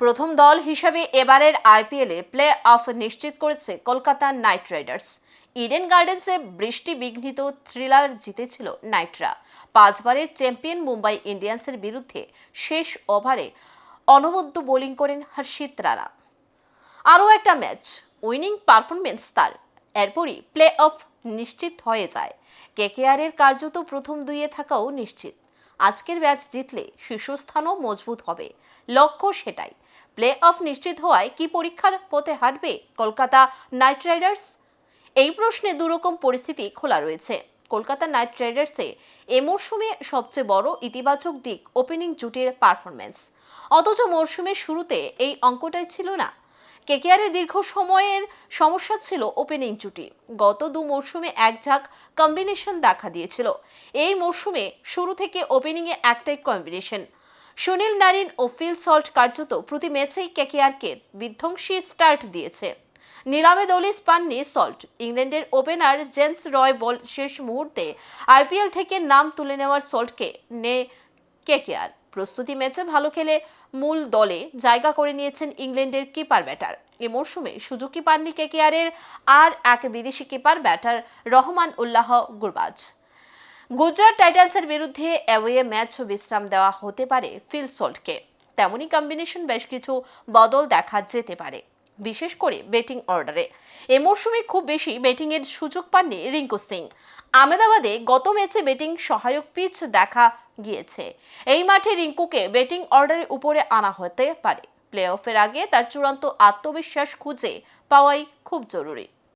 প্রথম দল হিসাবে এবারের আইপিএলে প্লে অফ নিশ্চিত করেছে কলকাতা নাইট রাইডার্স। ইডেন গার্ডেন্সে বৃষ্টি বিঘ্নিত থ্রিলার জিতেছিল নাইটরা। পাঁচবারের চ্যাম্পিয়ন মুম্বাই ইন্ডিয়ান্সের বিরুদ্ধে শেষ ওভারে অনবদ্য বোলিং করেন হর্ষিত রানা। আরও একটা ম্যাচ উইনিং পারফরমেন্স তার। এরপরই প্লে অফ নিশ্চিত হয়ে যায়। কেকেআরের কার্যত প্রথম দুইয়ে থাকাও নিশ্চিত। আজকের ম্যাচ জিতলে শীর্ষস্থানও মজবুত হবে। লক্ষ্য সেটাই। প্লে অফ নিশ্চিত হওয়ায় কি পরীক্ষার পথে হাঁটবে কলকাতা নাইট রাইডার্স? এই প্রশ্নে দুরকম পরিস্থিতি খোলা রয়েছে। কলকাতা নাইট রাইডার্সে এ মরশুমে সবচেয়ে বড় ইতিবাচক দিক ওপেনিং জুটির পারফরমেন্স অথচ মরশুমের শুরুতে এই অঙ্কটাই ছিল না। কেকেআরের দীর্ঘ সময়ের সমস্যা ছিল ওপেনিং জুটি। গত দু মরশুমে এক ঝাঁক কম্বিনেশন দেখা দিয়েছিল। এই মরশুমে শুরু থেকে ওপেনিংয়ে একটাই কম্বিনেশন সুনীল নারিন ও ফিল সল্ট কার্যত প্রতি ম্যাচেই কেকেআরকে বিধ্বংসী স্টার্ট দিয়েছে। নিলামে দলিস পাননি সল্ট। ইংল্যান্ডের ওপেনার জেমস রয় বল শেষ মুহূর্তে আইপিএল থেকে নাম তুলে নেওয়ার সল্টকে নে কেকেআর। প্রস্তুতি ম্যাচে ভালো খেলে মূল দলে জায়গা করে নিয়েছেন ইংল্যান্ডের কিপার ব্যাটার। এ মরশুমে সুজুকি পাননি কেকেআরের আর এক বিদেশি কিপার ব্যাটার রহমান উল্লাহ গুরবাজ। গুজরাট টাইটান্সের বিরুদ্ধে অ্যাওয়ে ম্যাচ বিশ্রাম দেওয়া হতে পারে ফিল সল্টকে। তেমনই কম্বিনেশন বেশ কিছু বদল দেখা যেতে পারে, বিশেষ করে ব্যাটিং অর্ডারে এ। মরশুমে খুব বেশি ব্যাটিংয়ের সুযোগ পাননি রিঙ্কু সিং। আহমেদাবাদে গত ম্যাচে ব্যাটিং সহায়ক পিচ দেখা গিয়েছে। এই মাঠে রিঙ্কুকে ব্যাটিং অর্ডারের উপরে আনা হতে পারে। প্লে অফের আগে তার চূড়ান্ত আত্মবিশ্বাস খুঁজে পাওয়াই খুব জরুরি।